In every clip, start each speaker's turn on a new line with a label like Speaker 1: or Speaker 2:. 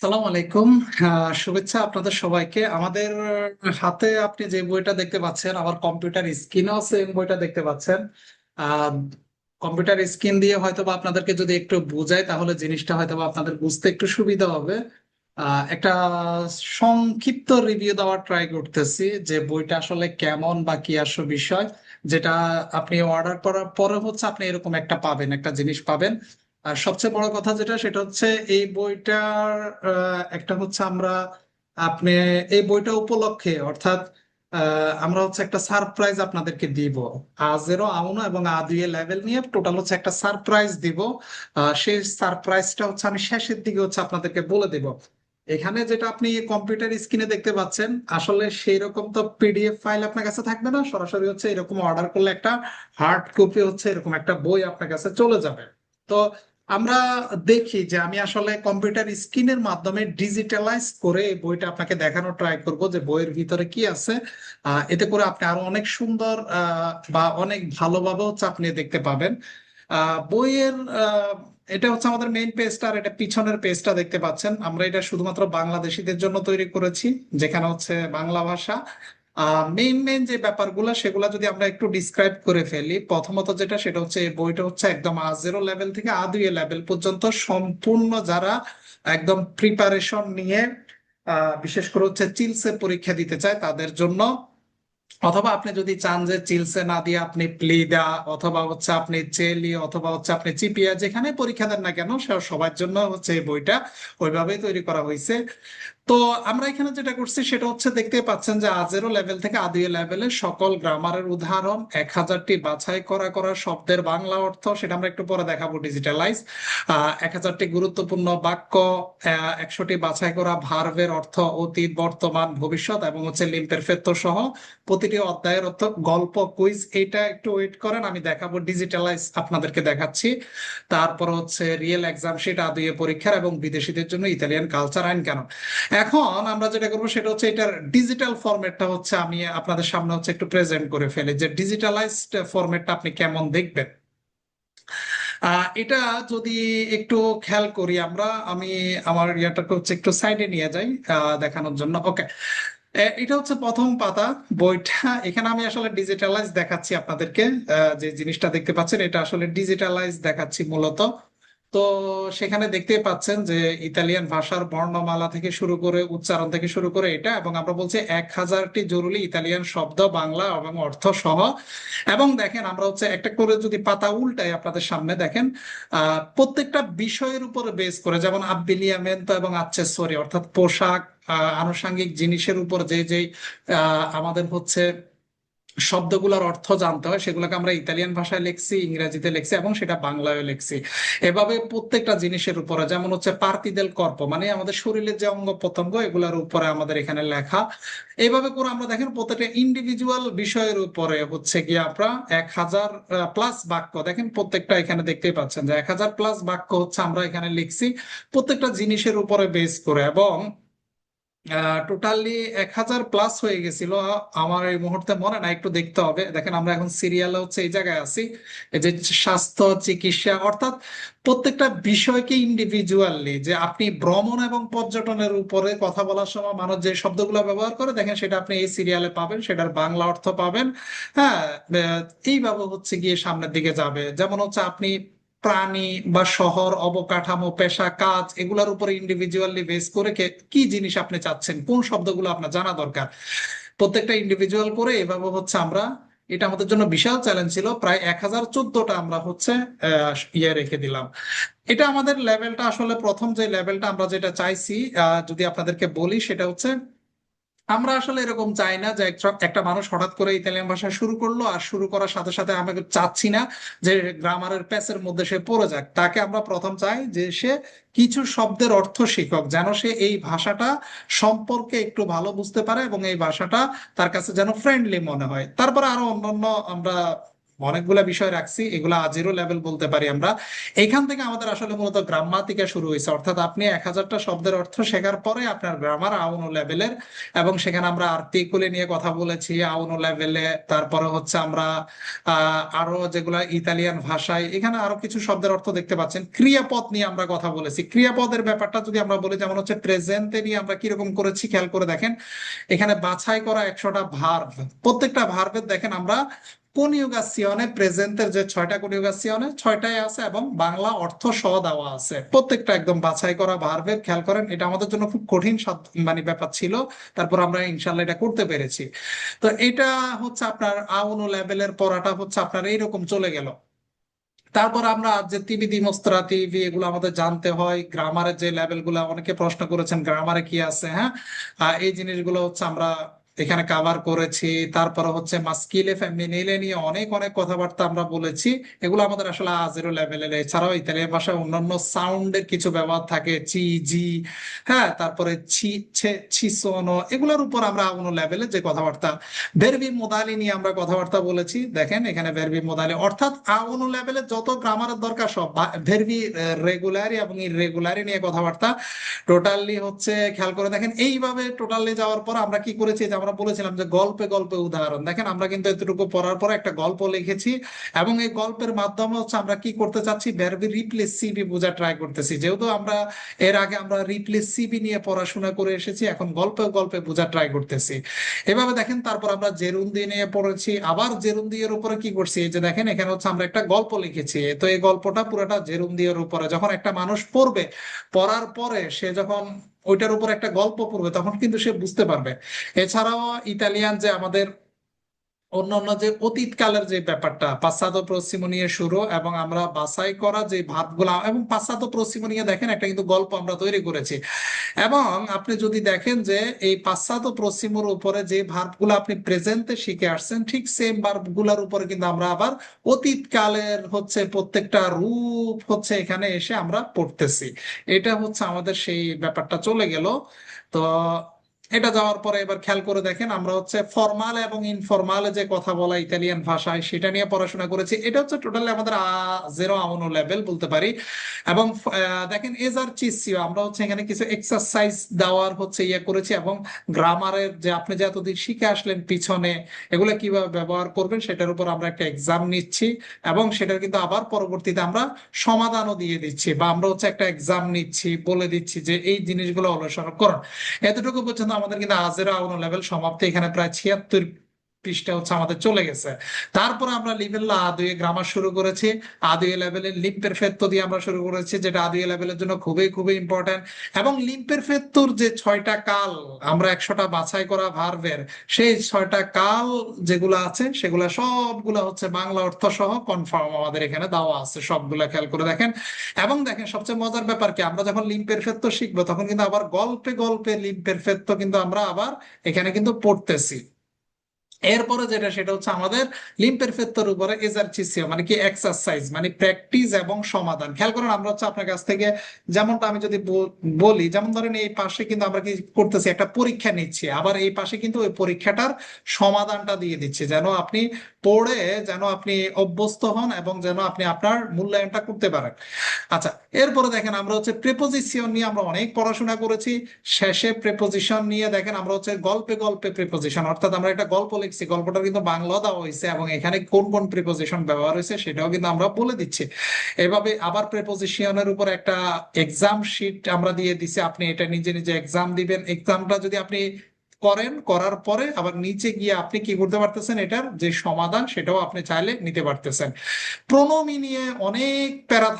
Speaker 1: সালাম আলাইকুম। আহ, শুভেচ্ছা আপনাদের সবাইকে। আমাদের হাতে আপনি যে বইটা দেখতে পাচ্ছেন আমার কম্পিউটার স্ক্রিনেও সেম বইটা দেখতে পাচ্ছেন। আহ কম্পিউটার স্ক্রিন দিয়ে হয়তো বা আপনাদেরকে যদি একটু বোঝাই তাহলে জিনিসটা হয়তো বা আপনাদের বুঝতে একটু সুবিধা হবে। আহ একটা সংক্ষিপ্ত রিভিউ দেওয়ার ট্রাই করতেছি যে বইটা আসলে কেমন বা কি আসল বিষয় যেটা আপনি অর্ডার করার পরে হচ্ছে আপনি এরকম একটা পাবেন একটা জিনিস পাবেন। আর সবচেয়ে বড় কথা যেটা, সেটা হচ্ছে এই বইটার একটা হচ্ছে আমরা, আপনি এই বইটা উপলক্ষে, অর্থাৎ আমরা হচ্ছে একটা সারপ্রাইজ আপনাদেরকে দিব। আ জিরো আউনো এবং আ দুই লেভেল নিয়ে টোটাল হচ্ছে একটা সারপ্রাইজ দিব। সেই সারপ্রাইজটা হচ্ছে আমি শেষের দিকে হচ্ছে আপনাদেরকে বলে দিব। এখানে যেটা আপনি কম্পিউটার স্ক্রিনে দেখতে পাচ্ছেন, আসলে সেই রকম তো পিডিএফ ফাইল আপনার কাছে থাকবে না, সরাসরি হচ্ছে এরকম অর্ডার করলে একটা হার্ড কপি হচ্ছে এরকম একটা বই আপনার কাছে চলে যাবে। তো আমরা দেখি যে আমি আসলে কম্পিউটার স্ক্রিনের মাধ্যমে ডিজিটালাইজ করে বইটা আপনাকে দেখানোর ট্রাই করব যে বইয়ের ভিতরে কি আছে। এতে করে আপনি আরও অনেক সুন্দর বা অনেক ভালোভাবে হচ্ছে দেখতে পাবেন। বইয়ের এটা হচ্ছে আমাদের মেইন পেজটা আর এটা পিছনের পেজটা দেখতে পাচ্ছেন। আমরা এটা শুধুমাত্র বাংলাদেশিদের জন্য তৈরি করেছি, যেখানে হচ্ছে বাংলা ভাষা। মেইন মেইন যে ব্যাপারগুলো সেগুলো যদি আমরা একটু ডিসক্রাইব করে ফেলি, প্রথমত যেটা সেটা হচ্ছে এই বইটা হচ্ছে একদম আ জিরো লেভেল থেকে আ দুই লেভেল পর্যন্ত সম্পূর্ণ যারা একদম প্রিপারেশন নিয়ে বিশেষ করে হচ্ছে চিলসে পরীক্ষা দিতে চায় তাদের জন্য। অথবা আপনি যদি চান যে চিলসে না দিয়ে আপনি প্লিডা অথবা হচ্ছে আপনি চেলি অথবা হচ্ছে আপনি চিপিয়া যেখানে পরীক্ষা দেন না কেন সবার জন্য হচ্ছে এই বইটা ওইভাবেই তৈরি করা হয়েছে তো আমরা এখানে যেটা করছি সেটা হচ্ছে দেখতে পাচ্ছেন যে আজেরো লেভেল থেকে আদিয়ে লেভেলের সকল গ্রামারের উদাহরণ এক হাজারটি বাছাই করা করা শব্দের বাংলা অর্থ, সেটা আমরা একটু পরে দেখাবো ডিজিটালাইজ এক হাজারটি গুরুত্বপূর্ণ বাক্য একশোটি বাছাই করা ভার্বের অর্থ অতীত, বর্তমান, ভবিষ্যৎ এবং হচ্ছে লিম্পের ফেত্ত সহ প্রতিটি অধ্যায়ের অর্থ গল্প কুইজ এটা একটু ওয়েট করেন, আমি দেখাবো ডিজিটালাইজ আপনাদেরকে দেখাচ্ছি। তারপর হচ্ছে রিয়েল এক্সাম সেটা আদুয়ে পরীক্ষার এবং বিদেশিদের জন্য ইতালিয়ান কালচার আইন কেন? এখন আমরা যেটা করব সেটা হচ্ছে এটার ডিজিটাল ফরম্যাটটা হচ্ছে আমি আপনাদের সামনে হচ্ছে একটু প্রেজেন্ট করে ফেলি যে ডিজিটালাইজড ফরম্যাটটা আপনি কেমন দেখবেন। এটা যদি একটু খেয়াল করি আমরা, আমি আমার ইয়াটাকে হচ্ছে একটু সাইডে নিয়ে যাই দেখানোর জন্য। ওকে এটা হচ্ছে প্রথম পাতা, বইটা, এখানে আমি আসলে ডিজিটালাইজ দেখাচ্ছি আপনাদেরকে যে জিনিসটা দেখতে পাচ্ছেন, এটা আসলে ডিজিটালাইজ দেখাচ্ছি মূলত। তো সেখানে দেখতেই পাচ্ছেন যে ইতালিয়ান ভাষার বর্ণমালা থেকে শুরু করে উচ্চারণ থেকে শুরু করে এটা, এবং আমরা বলছি এক হাজারটি জরুরি ইতালিয়ান শব্দ, বাংলা এবং অর্থ সহ এবং দেখেন, আমরা হচ্ছে একটা করে যদি পাতা উল্টাই আপনাদের সামনে, দেখেন প্রত্যেকটা বিষয়ের উপরে বেস করে, যেমন আব্বিলিয়ামেন্তো এবং আচ্ছেসরি, অর্থাৎ পোশাক আনুষঙ্গিক জিনিসের উপর যে যে আমাদের হচ্ছে শব্দগুলোর অর্থ জানতে হয়, সেগুলোকে আমরা ইতালিয়ান ভাষায় লিখছি, ইংরেজিতে লিখছি এবং সেটা বাংলায় লিখছি। এভাবে প্রত্যেকটা জিনিসের উপরে, যেমন হচ্ছে পার্তিদেল কর্প মানে আমাদের শরীরের যে অঙ্গ প্রত্যঙ্গ, এগুলোর উপরে আমাদের এখানে লেখা। এইভাবে করে আমরা দেখেন প্রত্যেকটা ইন্ডিভিজুয়াল বিষয়ের উপরে হচ্ছে গিয়ে আমরা এক হাজার প্লাস বাক্য, দেখেন প্রত্যেকটা এখানে দেখতেই পাচ্ছেন যে এক হাজার প্লাস বাক্য হচ্ছে আমরা এখানে লিখছি প্রত্যেকটা জিনিসের উপরে বেস করে এবং টোটালি এক হাজার প্লাস হয়ে গেছিল। আমার এই মুহূর্তে মনে নাই, একটু দেখতে হবে। দেখেন, আমরা এখন সিরিয়ালে হচ্ছে এই জায়গায় আছি। এই যে স্বাস্থ্য, চিকিৎসা, অর্থাৎ প্রত্যেকটা বিষয়কে ইন্ডিভিজুয়ালি যে আপনি ভ্রমণ এবং পর্যটনের উপরে কথা বলার সময় মানুষ যে শব্দগুলো ব্যবহার করে, দেখেন, সেটা আপনি এই সিরিয়ালে পাবেন, সেটার বাংলা অর্থ পাবেন। হ্যাঁ এইভাবে হচ্ছে গিয়ে সামনের দিকে যাবে। যেমন হচ্ছে আপনি প্রাণী বা শহর, অবকাঠামো, পেশা, কাজ এগুলোর উপরে ইন্ডিভিজুয়ালি বেস করে কি জিনিস আপনি চাচ্ছেন? কোন শব্দগুলো আপনার জানা দরকার? প্রত্যেকটা ইন্ডিভিজুয়াল করে এভাবে হচ্ছে আমরা, এটা আমাদের জন্য বিশাল চ্যালেঞ্জ ছিল, প্রায় এক হাজার চোদ্দটা আমরা হচ্ছে ইয়ে রেখে দিলাম। এটা আমাদের লেভেলটা আসলে প্রথম যে লেভেলটা আমরা যেটা চাইছি যদি আপনাদেরকে বলি সেটা হচ্ছে আমরা আসলে এরকম চাই না যে একটা মানুষ হঠাৎ করে ইতালিয়ান ভাষা শুরু করল আর শুরু করার সাথে সাথে আমাকে চাচ্ছি না যে গ্রামারের প্যাচের মধ্যে সে পড়ে যাক। তাকে আমরা প্রথম চাই যে সে কিছু শব্দের অর্থ শিখক, যেন সে এই ভাষাটা সম্পর্কে একটু ভালো বুঝতে পারে এবং এই ভাষাটা তার কাছে যেন ফ্রেন্ডলি মনে হয়। তারপরে আরও অন্যান্য আমরা অনেকগুলা বিষয় রাখছি, এগুলা আজিরো লেভেল বলতে পারি আমরা। এখান থেকে আমাদের আসলে মূলত গ্রামাতিকা শুরু হয়েছে। অর্থাৎ আপনি এক হাজারটা শব্দের অর্থ শেখার পরে আপনার গ্রামার আউনো লেভেলের এবং সেখানে আমরা আর্টিকুলে নিয়ে কথা বলেছি আউনো লেভেলে তারপরে হচ্ছে আমরা আরও যেগুলা ইতালিয়ান ভাষায়, এখানে আরও কিছু শব্দের অর্থ দেখতে পাচ্ছেন। ক্রিয়াপদ নিয়ে আমরা কথা বলেছি। ক্রিয়াপদের ব্যাপারটা যদি আমরা বলি, যেমন হচ্ছে প্রেজেন্টে নিয়ে আমরা কীরকম করেছি, খেয়াল করে দেখেন। এখানে বাছাই করা একশোটা ভার্ব প্রত্যেকটা ভার্বের দেখেন আমরা কনিউগাসিয়নে প্রেজেন্টের যে ছয়টা কনিউগাসিয়নে ছয়টাই আছে এবং বাংলা অর্থ সহ দেওয়া আছে। প্রত্যেকটা একদম বাছাই করা ভার্বের খেয়াল করেন, এটা আমাদের জন্য খুব কঠিন মানে ব্যাপার ছিল। তারপর আমরা ইনশাল্লাহ এটা করতে পেরেছি। তো এটা হচ্ছে আপনার আউনো লেভেলের পড়াটা হচ্ছে আপনার এইরকম চলে গেল। তারপর আমরা যে তিবি দিমস্ত্রা তিবি এগুলো আমাদের জানতে হয়। গ্রামারের যে লেভেলগুলো, অনেকে প্রশ্ন করেছেন গ্রামারে কি আছে হ্যাঁ? এই জিনিসগুলো হচ্ছে আমরা এখানে কাভার করেছি, তারপরে হচ্ছে মাস্কিলে ফেমিনিলে নিয়ে অনেক অনেক কথাবার্তা আমরা বলেছি। এগুলো আমাদের আসলে আজেরো লেভেলের এছাড়াও ইতালিয়ান ভাষায় অন্যান্য সাউন্ডের কিছু ব্যবহার থাকে চি জি হ্যাঁ তারপরে ছি ছে, ছিসোনো, এগুলোর উপর আমরা অন্য লেভেলে যে কথাবার্তা ভেরবি মোদালি নিয়ে আমরা কথাবার্তা বলেছি। দেখেন, এখানে ভেরবি মোদালি অর্থাৎ আউন লেভেলে যত গ্রামারের দরকার, সব ভেরবি রেগুলারি এবং ইরেগুলারি নিয়ে কথাবার্তা টোটালি হচ্ছে, খেয়াল করে দেখেন, এইভাবে টোটালি যাওয়ার পর আমরা কি করেছি, যে আমরা বলেছিলাম যে গল্পে গল্পে উদাহরণ। দেখেন, আমরা কিন্তু এতটুকু পড়ার পর একটা গল্প লিখেছি এবং এই গল্পের মাধ্যমে হচ্ছে আমরা কি করতে চাচ্ছি? ভেরবি রিপ্লেস সিবি বোঝা ট্রাই করতেছি। যেহেতু আমরা এর আগে আমরা রিপ্লেস সিবি নিয়ে পড়াশোনা করে এসেছি, এখন গল্পে গল্পে বোঝা ট্রাই করতেছি। এভাবে দেখেন, তারপর আমরা জেরুন্দি নিয়ে পড়েছি। আবার জেরুন্দি এর উপরে কি করছি? এই যে দেখেন, এখানে হচ্ছে আমরা একটা গল্প লিখেছি। তো এই গল্পটা পুরোটা জেরুন্দি এর উপরে। যখন একটা মানুষ পড়বে, পড়ার পরে সে যখন ওইটার উপর একটা গল্প পড়বে তখন কিন্তু সে বুঝতে পারবে। এছাড়াও ইতালিয়ান যে আমাদের অন্যান্য যে অতীতকালের যে ব্যাপারটা, পাশ্চাত্য পশ্চিম নিয়ে শুরু এবং আমরা বাছাই করা যে ভাবগুলা এবং পাশ্চাত্য পশ্চিম নিয়ে দেখেন একটা কিন্তু গল্প আমরা তৈরি করেছি। এবং আপনি যদি দেখেন যে এই পাশ্চাত্য পশ্চিমের উপরে যে ভার্বগুলো আপনি প্রেজেন্টে শিখে আসছেন, ঠিক সেম ভার্বগুলোর উপরে কিন্তু আমরা আবার অতীতকালের হচ্ছে প্রত্যেকটা রূপ হচ্ছে এখানে এসে আমরা পড়তেছি। এটা হচ্ছে আমাদের সেই ব্যাপারটা চলে গেল। তো এটা যাওয়ার পরে এবার খেয়াল করে দেখেন, আমরা হচ্ছে ফর্মাল এবং ইনফর্মাল যে কথা বলা ইতালিয়ান ভাষায়, সেটা নিয়ে পড়াশোনা করেছি। এটা হচ্ছে টোটালি আমাদের জেরো আমনো লেভেল বলতে পারি। এবং দেখেন এজার চিসিও আমরা হচ্ছে এখানে কিছু এক্সারসাইজ দেওয়ার হচ্ছে ইয়ে করেছি এবং গ্রামারের যে আপনি যে এতদিন শিখে আসলেন পিছনে, এগুলো কীভাবে ব্যবহার করবেন সেটার উপর আমরা একটা এক্সাম নিচ্ছি এবং সেটার কিন্তু আবার পরবর্তীতে আমরা সমাধানও দিয়ে দিচ্ছি বা আমরা হচ্ছে একটা এক্সাম নিচ্ছি, বলে দিচ্ছি যে এই জিনিসগুলো অনুসরণ করুন। এতটুকু পর্যন্ত আমাদের কিন্তু আজেরা আউন লেভেল সমাপ্তি এখানে প্রায় ছিয়াত্তর পৃষ্ঠা হচ্ছে আমাদের চলে গেছে। তারপর আমরা লিভেল আদুয়ে গ্রামার শুরু করেছি। আদুয়ে লেভেলের লিম্পের ফেত্ত দিয়ে আমরা শুরু করেছি, যেটা আদুয়ে লেভেলের জন্য খুবই খুবই ইম্পর্টেন্ট এবং লিম্পের ফেত্তর যে ছয়টা কাল আমরা একশোটা বাছাই করা ভার্বের সেই ছয়টা কাল যেগুলো আছে, সেগুলা সবগুলা হচ্ছে বাংলা অর্থ সহ কনফার্ম আমাদের এখানে দেওয়া আছে, সবগুলা খেয়াল করে দেখেন। এবং দেখেন সবচেয়ে মজার ব্যাপার কি, আমরা যখন লিম্পের ফেত্ত শিখব, তখন কিন্তু আবার গল্পে গল্পে লিম্পের ফেত্ত কিন্তু আমরা আবার এখানে কিন্তু পড়তেছি। এরপরে যেটা, সেটা হচ্ছে আমাদের লিম্পের উপরে এজারচিসিও মানে কি এক্সারসাইজ মানে প্র্যাকটিস এবং সমাধান। খেয়াল করেন, আমরা হচ্ছে আপনার কাছ থেকে যেমনটা আমি যদি বলি, যেমন ধরেন এই পাশে কিন্তু আমরা কি করতেছি, একটা পরীক্ষা নিচ্ছি, আবার এই পাশে কিন্তু ওই পরীক্ষাটার সমাধানটা দিয়ে দিচ্ছি, যেন আপনি পড়ে যেন আপনি অভ্যস্ত হন এবং যেন আপনি আপনার মূল্যায়নটা করতে পারেন। আচ্ছা এরপরে দেখেন, আমরা হচ্ছে প্রেপোজিশন নিয়ে আমরা অনেক পড়াশোনা করেছি। শেষে প্রেপোজিশন নিয়ে দেখেন, আমরা হচ্ছে গল্পে গল্পে প্রেপোজিশন অর্থাৎ আমরা একটা গল্প লিখছি গল্পটা কিন্তু বাংলা দেওয়া হয়েছে এবং এখানে কোন কোন প্রিপোজিশন ব্যবহার হয়েছে সেটাও কিন্তু আমরা বলে দিচ্ছি। এভাবে আবার প্রিপোজিশনের উপর একটা এক্সাম শিট আমরা দিয়ে দিছি, আপনি এটা নিজে নিজে এক্সাম দিবেন। এক্সামটা যদি আপনি করেন, করার পরে আবার নিচে গিয়ে আপনি কি করতে পারতেছেন এটার যে সমাধান সেটাও আপনি চাইলে নিতে পারতেছেন। প্রণমি নিয়ে অনেক প্যারা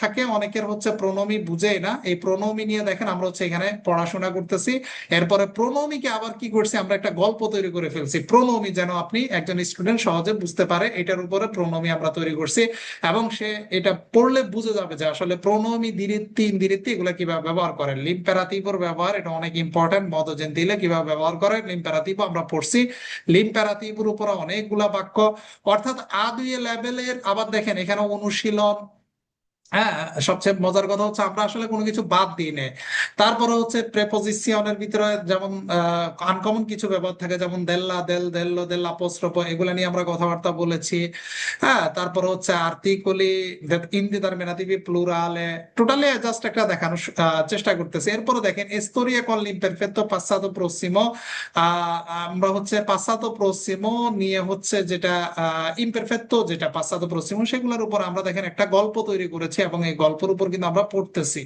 Speaker 1: থাকে অনেকের হচ্ছে প্রণমি বুঝে না। এই প্রণমি নিয়ে দেখেন আমরা হচ্ছে এখানে পড়াশোনা করতেছি। এরপরে প্রণমিকে আবার কি করছি আমরা একটা গল্প তৈরি করে ফেলছি। প্রণমি যেন আপনি একজন স্টুডেন্ট সহজে বুঝতে পারে এটার উপরে প্রণমি আমরা তৈরি করছি এবং সে এটা পড়লে বুঝে যাবে যে আসলে প্রণমি, দিরিত্তি, ইন্দিরিত্তি এগুলো কীভাবে ব্যবহার করে লিম্পেরাতিভর ব্যবহার, এটা অনেক ইম্পর্টেন্ট মদজেন দিলে কীভাবে ব্যবহার করে লিম লিম্পেরাতিভ আমরা পড়ছি। লিম লিম্পেরাতিভর উপরে অনেকগুলা বাক্য। অর্থাৎ আ দুই লেভেলের আবার দেখেন এখানে অনুশীলন হ্যাঁ সবচেয়ে মজার কথা হচ্ছে আমরা আসলে কোনো কিছু বাদ দিই তারপরে হচ্ছে প্রেপোজিশনের ভিতরে যেমন আনকমন কিছু ব্যবহার থাকে, যেমন দেল্লা দেল দেল নিয়ে আমরা কথাবার্তা বলেছি। হ্যাঁ তারপরে হচ্ছে আর্টিকলি ইনডিটারমিনাটিভ প্লুরালে টোটালি জাস্ট একটা দেখানোর চেষ্টা করতেছি। এরপরে দেখেন এস্তোরিয়া কল ইমপারফেক্টো পাসাতো প্রসিমো আমরা হচ্ছে পাশ্চাত্য পশ্চিম নিয়ে হচ্ছে যেটা ইমপারফেক্টো যেটা পাশ্চাত্য পশ্চিম সেগুলোর উপর আমরা দেখেন একটা গল্প তৈরি করেছি। এবং এই গল্পের উপর কিন্তু আমরা পড়তেছি।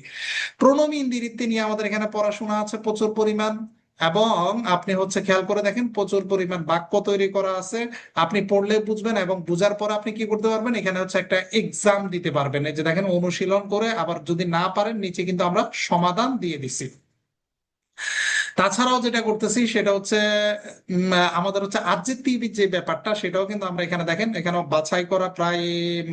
Speaker 1: প্রণমী ইন্দিরিত্তি নিয়ে আমাদের এখানে পড়াশোনা আছে প্রচুর পরিমাণ এবং আপনি হচ্ছে খেয়াল করে দেখেন প্রচুর পরিমাণ বাক্য তৈরি করা আছে। আপনি পড়লে বুঝবেন এবং বুঝার পর আপনি কি করতে পারবেন? এখানে হচ্ছে একটা এক্সাম দিতে পারবেন। এই যে দেখেন অনুশীলন করে আবার যদি না পারেন, নিচে কিন্তু আমরা সমাধান দিয়ে দিছি। তাছাড়াও যেটা করতেছি, সেটা হচ্ছে আমাদের হচ্ছে আবজেক্টিভ যে ব্যাপারটা, সেটাও কিন্তু আমরা এখানে দেখেন এখানে বাছাই করা প্রায়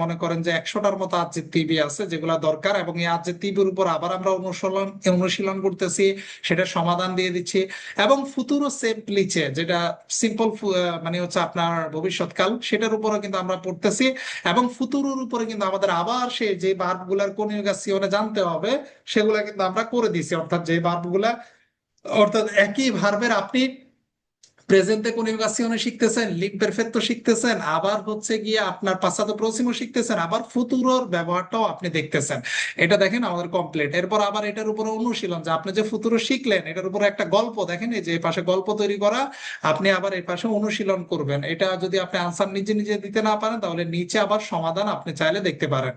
Speaker 1: মনে করেন যে একশোটার মতো আবজেক্টিভ আছে যেগুলো দরকার এবং এই আবজেক্টিভের উপর আবার আমরা অনুশীলন অনুশীলন করতেছি সেটা সমাধান দিয়ে দিচ্ছি এবং ফুতুরো সেম্পলিচে যেটা সিম্পল মানে হচ্ছে আপনার ভবিষ্যৎকাল, সেটার উপরও কিন্তু আমরা পড়তেছি এবং ফুতুরোর উপরে কিন্তু আমাদের আবার সে যে বার্বগুলার কনজুগেশনে জানতে হবে, সেগুলা কিন্তু আমরা করে দিছি অর্থাৎ যে ভার্বগুলা অর্থাৎ একই ভার্বের আপনি প্রেজেন্টে শিখতেছেন শিখতেছেন, আবার হচ্ছে গিয়ে আপনার পাসাতো প্রসিমো শিখতেছেন, আবার ফুতুরোর ব্যবহারটাও আপনি দেখতেছেন। এটা দেখেন আমাদের কমপ্লিট এরপর আবার এটার অনুশীলন, যে আপনি যে ফুতুরো শিখলেন, এটার একটা গল্প দেখেন, এই যে পাশে গল্প তৈরি করা, আপনি আবার এই পাশে অনুশীলন করবেন। এটা যদি আপনি আনসার নিজে নিজে দিতে না পারেন, তাহলে নিচে আবার সমাধান আপনি চাইলে দেখতে পারেন।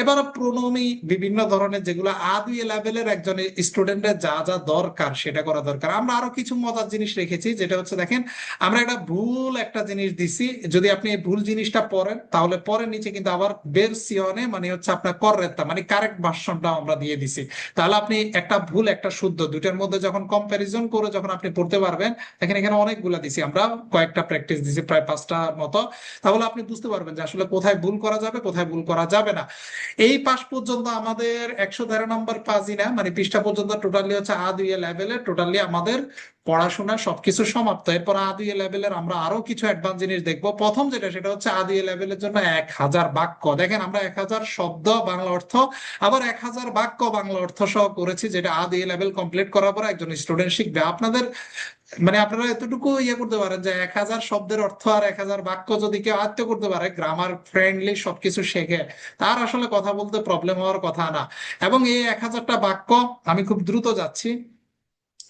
Speaker 1: এবার প্রণমী বিভিন্ন ধরনের যেগুলো আদি লেভেলের একজন স্টুডেন্টের যা যা দরকার, সেটা করা দরকার। আমরা আরও কিছু মজার জিনিস রেখেছি, যেটা হচ্ছে দেখেন, আমরা একটা ভুল একটা জিনিস দিছি, যদি আপনি ভুল জিনিসটা পড়েন, তাহলে পরের নিচে কিন্তু আবার বেরসিয়নে মানে হচ্ছে আপনার কররেক্তা মানে কারেক্ট ভার্সনটা আমরা দিয়ে দিছি। তাহলে আপনি একটা ভুল, একটা শুদ্ধ দুটার মধ্যে যখন কম্পারিজন করে যখন আপনি পড়তে পারবেন, দেখেন এখানে অনেকগুলা দিছি, আমরা কয়েকটা প্র্যাকটিস দিছি, প্রায় পাঁচটা মতো, তাহলে আপনি বুঝতে পারবেন যে আসলে কোথায় ভুল করা যাবে, কোথায় ভুল করা যাবে না। এই পাশ পর্যন্ত আমাদের একশো তেরো নম্বর পাঁচই না মানে পৃষ্ঠা পর্যন্ত টোটালি হচ্ছে আ দুই লেভেলে টোটালি আমাদের পড়াশোনা সবকিছু সমাপ্ত। এরপর আদি এ লেভেলের আমরা আরও কিছু অ্যাডভান্স জিনিস দেখব। প্রথম যেটা, সেটা হচ্ছে আদি এ লেভেলের জন্য এক হাজার বাক্য। দেখেন আমরা এক হাজার শব্দ, বাংলা অর্থ, আবার এক হাজার বাক্য, বাংলা অর্থ সহ করেছি, যেটা আদি লেভেল কমপ্লিট করার পর একজন স্টুডেন্ট শিখবে। আপনাদের মানে আপনারা এতটুকু ইয়ে করতে পারেন যে এক হাজার শব্দের অর্থ আর এক হাজার বাক্য যদি কেউ আয়ত্ত করতে পারে গ্রামার ফ্রেন্ডলি সবকিছু শেখে, তার আসলে কথা বলতে প্রবলেম হওয়ার কথা না। এবং এই এক হাজারটা বাক্য, আমি খুব দ্রুত যাচ্ছি।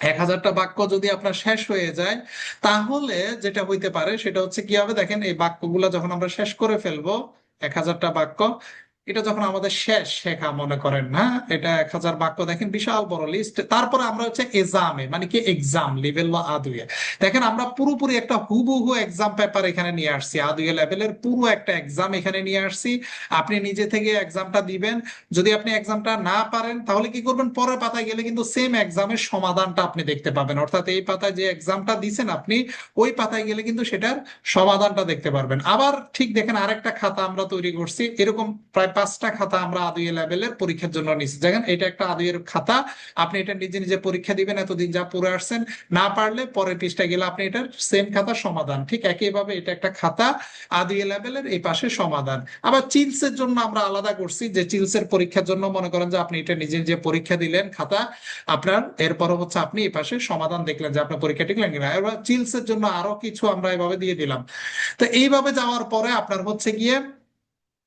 Speaker 1: এক হাজারটা বাক্য যদি আপনার শেষ হয়ে যায়, তাহলে যেটা হইতে পারে সেটা হচ্ছে কি হবে? দেখেন এই বাক্যগুলো যখন আমরা শেষ করে ফেলব, এক হাজারটা বাক্য এটা যখন আমাদের শেষ শেখা মনে করেন, না? এটা এক হাজার বাক্য দেখেন, বিশাল বড় লিস্ট তারপরে আমরা হচ্ছে এক্সামে মানে কি এক্সাম লেভেল বা আদুয়ে। দেখেন, আমরা পুরোপুরি একটা হুবহু এক্সাম পেপার এখানে নিয়ে আসছি। আদুয়ে লেভেলের পুরো একটা এক্সাম এখানে নিয়ে আসছি। আপনি নিজে থেকে এক্সামটা দিবেন। যদি আপনি এক্সামটা না পারেন, তাহলে কি করবেন? পরের পাতায় গেলে কিন্তু সেম এক্সামের সমাধানটা আপনি দেখতে পাবেন। অর্থাৎ এই পাতায় যে এক্সামটা দিছেন আপনি, ওই পাতায় গেলে কিন্তু সেটার সমাধানটা দেখতে পারবেন। আবার ঠিক দেখেন, আরেকটা খাতা আমরা তৈরি করছি। এরকম প্রায় পাঁচটা খাতা আমরা আদুয়ে লেভেলের পরীক্ষার জন্য নিচ্ছি দেখেন, এটা একটা আদুয়ের খাতা। আপনি এটা নিজে নিজে পরীক্ষা দিবেন, এতদিন যা পড়ে আসছেন। না পারলে পরের পৃষ্ঠায় গেলে আপনি এটার সেম খাতা সমাধান। ঠিক একইভাবে এটা একটা খাতা আদুয়ে লেভেলের এই পাশে সমাধান। আবার চিলসের জন্য আমরা আলাদা করছি, যে চিলসের পরীক্ষার জন্য মনে করেন যে আপনি এটা নিজে নিজে পরীক্ষা দিলেন খাতা, আপনার এরপর হচ্ছে আপনি এই পাশে সমাধান দেখলেন যে আপনার পরীক্ষা টিকলেন কিনা। এবার চিলসের জন্য আরও কিছু আমরা এভাবে দিয়ে দিলাম। তো এইভাবে যাওয়ার পরে আপনার হচ্ছে গিয়ে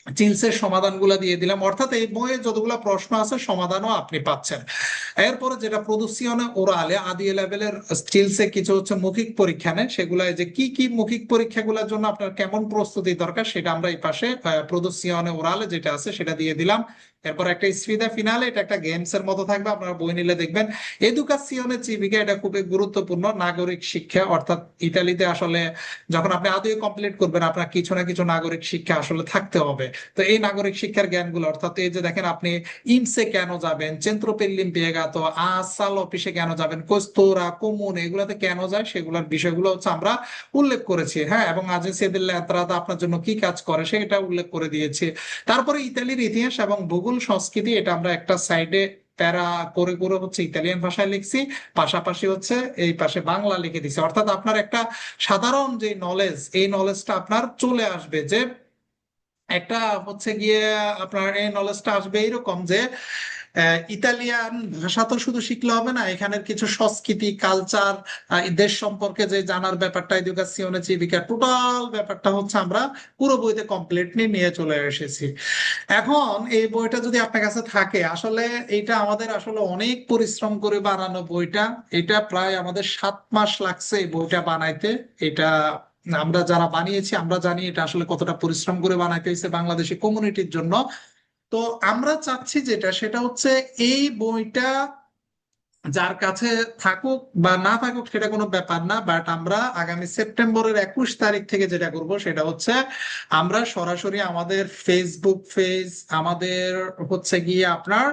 Speaker 1: চিলসের সমাধানগুলো দিয়ে দিলাম। অর্থাৎ এই বইয়ে যতগুলো প্রশ্ন আছে, সমাধানও আপনি পাচ্ছেন। এরপরে যেটা প্রদূষণে ওরালে, আদি লেভেলের চিলসে কিছু হচ্ছে মৌখিক পরীক্ষা নেয়। সেগুলো যে কি কি মৌখিক পরীক্ষাগুলোর জন্য আপনার কেমন প্রস্তুতি দরকার, সেটা আমরা এই পাশে প্রদূষণে ওরালে যেটা আছে সেটা দিয়ে দিলাম। এরপর একটা স্ফিদা ফিনালে এটা একটা গেমস এর মতো থাকবে, আপনারা বই নিলে দেখবেন। এদুকাসিয়নে চিভিকা এটা খুবই গুরুত্বপূর্ণ, নাগরিক শিক্ষা, অর্থাৎ ইতালিতে আসলে যখন আপনি আদৌ কমপ্লিট করবেন, আপনার কিছু না কিছু নাগরিক শিক্ষা আসলে থাকতে হবে। তো এই নাগরিক শিক্ষার জ্ঞানগুলো, অর্থাৎ এই যে দেখেন আপনি ইমসে কেন যাবেন চেন্ত্র পেল্লিম পেয়েগাতো আসাল অফিসে কেন যাবেন, কোস্তোরা, কমুন, এগুলাতে কেন যায়, সেগুলোর বিষয়গুলো হচ্ছে আমরা উল্লেখ করেছি। হ্যাঁ এবং আজেসিয়াদের লেত্রাদা আপনার জন্য কি কাজ করে, সেটা উল্লেখ করে দিয়েছি। তারপরে ইতালির ইতিহাস এবং ভূগোল সংস্কৃতি, এটা আমরা একটা সাইডে প্যারা করে করে হচ্ছে ইতালিয়ান ভাষায় লিখছি, পাশাপাশি হচ্ছে এই পাশে বাংলা লিখে দিছি। অর্থাৎ আপনার একটা সাধারণ যে নলেজ এই নলেজটা আপনার চলে আসবে যে একটা হচ্ছে গিয়ে আপনার এই নলেজটা আসবে এইরকম যে ইতালিয়ান ভাষা তো শুধু শিখলে হবে না, এখানের কিছু সংস্কৃতি কালচার দেশ সম্পর্কে যে জানার ব্যাপারটা এডুকেশনে জীবিকা টোটাল ব্যাপারটা হচ্ছে আমরা পুরো বইতে কমপ্লিটলি নিয়ে চলে এসেছি। এখন এই বইটা যদি আপনার কাছে থাকে, আসলে এটা আমাদের আসলে অনেক পরিশ্রম করে বানানো বইটা। এটা প্রায় আমাদের সাত মাস লাগছে এই বইটা বানাইতে। এটা আমরা যারা বানিয়েছি, আমরা জানি এটা আসলে কতটা পরিশ্রম করে বানাইতে হয়েছে বাংলাদেশি কমিউনিটির জন্য। তো আমরা চাচ্ছি যেটা সেটা হচ্ছে এই বইটা যার কাছে থাকুক বা না থাকুক সেটা কোনো ব্যাপার না বাট আমরা আগামী সেপ্টেম্বরের একুশ তারিখ থেকে যেটা করব সেটা হচ্ছে আমরা সরাসরি আমাদের ফেসবুক পেজ আমাদের হচ্ছে গিয়ে আপনার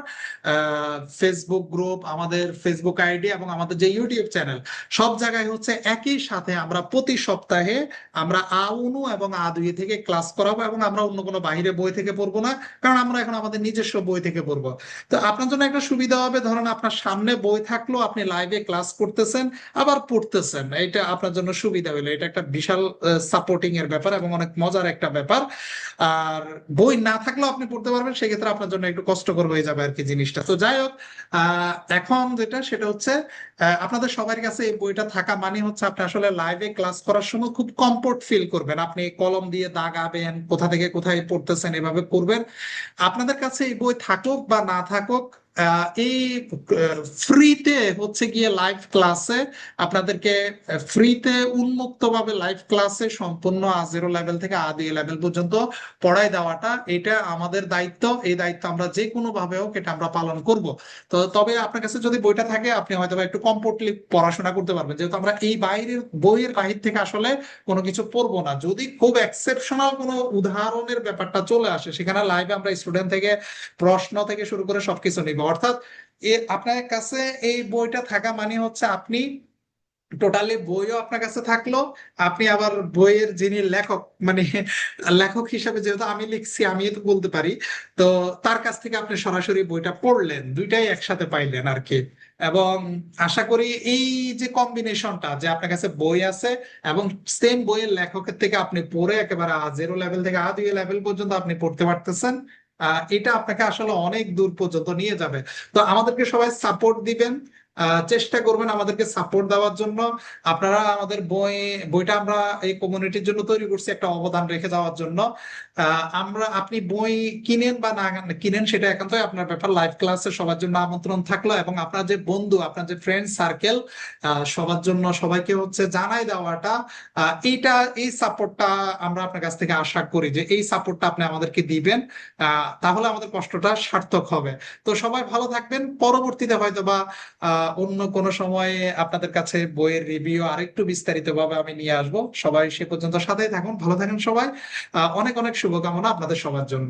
Speaker 1: ফেসবুক গ্রুপ আমাদের ফেসবুক আইডি এবং আমাদের যে ইউটিউব চ্যানেল সব জায়গায় হচ্ছে একই সাথে আমরা প্রতি সপ্তাহে আমরা আ উনু এবং আ দুই থেকে ক্লাস করাবো এবং আমরা অন্য কোনো বাইরে বই থেকে পড়ব না, কারণ আমরা এখন আমাদের নিজস্ব বই থেকে পড়ব। তো আপনার জন্য একটা সুবিধা হবে, ধরেন আপনার সামনে বই থাকলেও আপনি লাইভে ক্লাস করতেছেন, আবার পড়তেছেন। এটা আপনার জন্য সুবিধা হলো এটা একটা বিশাল সাপোর্টিং এর ব্যাপার এবং অনেক মজার একটা ব্যাপার। আর বই না থাকলেও আপনি পড়তে পারবেন, সেক্ষেত্রে আপনার জন্য একটু কষ্টকর হয়ে যাবে আর কি জিনিসটা। তো যাই হোক এখন যেটা, সেটা হচ্ছে আপনাদের সবার কাছে এই বইটা থাকা মানে হচ্ছে আপনি আসলে লাইভে ক্লাস করার সময় খুব কমফোর্ট ফিল করবেন। আপনি কলম দিয়ে দাগাবেন কোথা থেকে কোথায় পড়তেছেন, এভাবে করবেন। আপনাদের কাছে এই বই থাকুক বা না থাকুক এই ফ্রিতে হচ্ছে গিয়ে লাইভ ক্লাসে আপনাদেরকে ফ্রিতে উন্মুক্ত ভাবে লাইভ ক্লাসে সম্পূর্ণ আজেরো লেভেল থেকে আদি লেভেল পর্যন্ত পড়াই দেওয়াটা, এটা আমাদের দায়িত্ব। এই দায়িত্ব আমরা যে কোনো ভাবে হোক এটা আমরা পালন করব। তো তবে আপনার কাছে যদি বইটা থাকে, আপনি হয়তো একটু কমফোর্টলি পড়াশোনা করতে পারবেন। যেহেতু আমরা এই বাইরের বইয়ের বাহির থেকে আসলে কোনো কিছু পড়ব না। যদি খুব এক্সেপশনাল কোনো উদাহরণের ব্যাপারটা চলে আসে, সেখানে লাইভে আমরা স্টুডেন্ট থেকে, প্রশ্ন থেকে শুরু করে সবকিছু নিব। অর্থাৎ আপনার কাছে এই বইটা থাকা মানে হচ্ছে আপনি টোটালি বইও আপনার কাছে থাকল, আপনি আবার বইয়ের যিনি লেখক মানে লেখক হিসাবে যেহেতু আমি লিখছি আমি তো বলতে পারি, তো তার কাছ থেকে আপনি সরাসরি বইটা পড়লেন, দুইটাই একসাথে পাইলেন আর কি। এবং আশা করি এই যে কম্বিনেশনটা যে আপনার কাছে বই আছে এবং সেম বইয়ের লেখকের থেকে আপনি পড়ে একেবারে আ জিরো লেভেল থেকে আ দুই লেভেল পর্যন্ত আপনি পড়তে পারতেছেন এটা আপনাকে আসলে অনেক দূর পর্যন্ত নিয়ে যাবে। তো আমাদেরকে সবাই সাপোর্ট দিবেন। চেষ্টা করবেন আমাদেরকে সাপোর্ট দেওয়ার জন্য। আপনারা আমাদের বই বইটা আমরা এই কমিউনিটির জন্য তৈরি করছি একটা অবদান রেখে যাওয়ার জন্য। আমরা আপনি বই কিনেন বা না কিনেন সেটা একান্তই আপনার ব্যাপার। লাইভ ক্লাসে সবার জন্য আমন্ত্রণ থাকল এবং আপনার যে বন্ধু আপনার যে ফ্রেন্ড সার্কেল সবার জন্য সবাইকে হচ্ছে জানাই দেওয়াটা এইটা এই সাপোর্টটা আমরা আপনার কাছ থেকে আশা করি যে এই সাপোর্টটা আপনি আমাদেরকে দিবেন তাহলে আমাদের কষ্টটা সার্থক হবে। তো সবাই ভালো থাকবেন। পরবর্তীতে হয়তো বা আহ, অন্য কোনো সময়ে আপনাদের কাছে বইয়ের রিভিউ আরেকটু বিস্তারিত ভাবে আমি নিয়ে আসব। সবাই সে পর্যন্ত সাথে থাকুন, ভালো থাকেন সবাই। অনেক অনেক শুভকামনা আপনাদের সবার জন্য।